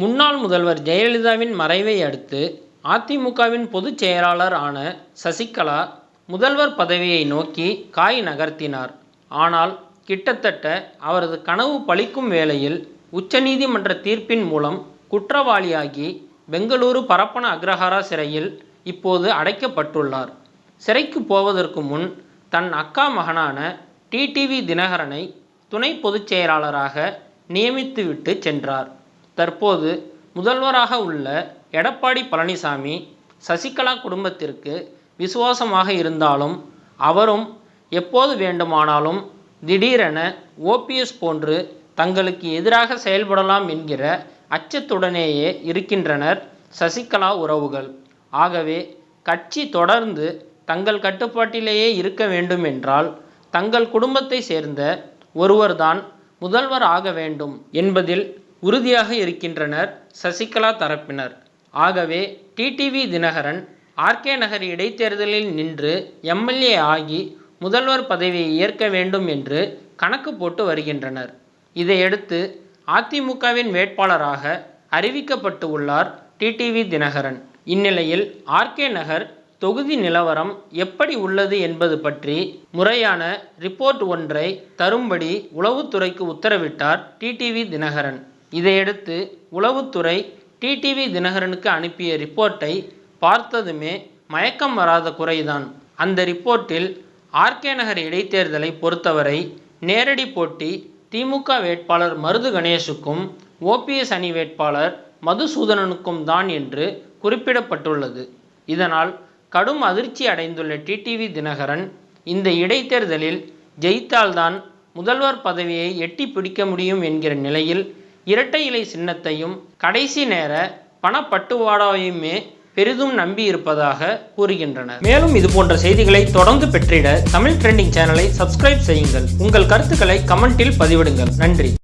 முன்னாள் முதல்வர் ஜெயலலிதாவின் மறைவை அடுத்து அதிமுகவின் பொதுச் செயலாளர் ஆன சசிகலா முதல்வர் பதவியை நோக்கி காய் நகர்த்தினார். ஆனால் கிட்டத்தட்ட அவரது கனவு பழிக்கும் வேளையில் உச்சநீதிமன்ற தீர்ப்பின் மூலம் குற்றவாளியாகி பெங்களூரு பரப்பன அக்ரஹாரா சிறையில் இப்போது அடைக்கப்பட்டுள்ளார். சிறைக்கு போவதற்கு முன் தன் அக்கா மகனான டிடிவி தினகரனை துணை பொதுச் செயலாளராக நியமித்துவிட்டு சென்றார். தற்போது முதல்வராக உள்ள எடப்பாடி பழனிசாமி சசிகலா குடும்பத்திற்கு விசுவாசமாக இருந்தாலும் அவரும் எப்போது வேண்டுமானாலும் திடீரென ஓபிஎஸ் போன்று தங்களுக்கு எதிராக செயல்படலாம் என்கிற அச்சத்துடனேயே இருக்கின்றனர் சசிகலா உறவுகள். ஆகவே கட்சி தொடர்ந்து தங்கள் கட்டுப்பாட்டிலேயே இருக்க வேண்டுமென்றால் தங்கள் குடும்பத்தை சேர்ந்த ஒருவர்தான் முதல்வர் ஆக வேண்டும் என்பதில் உறுதியாக இருக்கின்றனர் சசிகலா தரப்பினர். ஆகவே டிடிவி தினகரன் ஆர்கே நகர் இடைத்தேர்தலில் நின்று எம்எல்ஏ ஆகி முதல்வர் பதவியை ஏற்க வேண்டும் என்று கணக்கு போட்டு வருகின்றனர். இதையடுத்து அதிமுகவின் வேட்பாளராக அறிவிக்கப்பட்டு உள்ளார் டிடிவி தினகரன். இந்நிலையில் ஆர்கே நகர் தொகுதி நிலவரம் எப்படி உள்ளது என்பது பற்றி முறையான ரிப்போர்ட் ஒன்றை தரும்படி உளவுத்துறைக்கு உத்தரவிட்டார் டிடிவி தினகரன். இதையடுத்து உளவுத்துறை டிடிவி தினகரனுக்கு அனுப்பிய ரிப்போர்ட்டை பார்த்ததுமே மயக்கம் வராத குறைதான். அந்த ரிப்போர்ட்டில் ஆர்கே நகர் இடைத்தேர்தலை பொறுத்தவரை நேரடி போட்டி திமுக வேட்பாளர் மருது கணேஷுக்கும் ஓபிஎஸ் அணி வேட்பாளர் மதுசூதனனுக்கும் தான் என்று குறிப்பிடப்பட்டுள்ளது. இதனால் கடும் அதிர்ச்சி அடைந்துள்ள டிடிவி தினகரன் இந்த இடைத்தேர்தலில் ஜெயித்தால்தான் முதல்வர் பதவியை எட்டி பிடிக்க முடியும் என்கிற நிலையில் இரட்டை இலை சின்னத்தையும் கடைசி நேர பணப்பட்டுவாடாவையுமே பெரிதும் நம்பி இருப்பதாக கூறுகின்றனர். மேலும் இது போன்ற செய்திகளை தொடர்ந்து பெற்றிட தமிழ் ட்ரெண்டிங் சேனலை சப்ஸ்கிரைப் செய்யுங்கள். உங்கள் கருத்துக்களை கமெண்டில் பதிவிடுங்கள். நன்றி.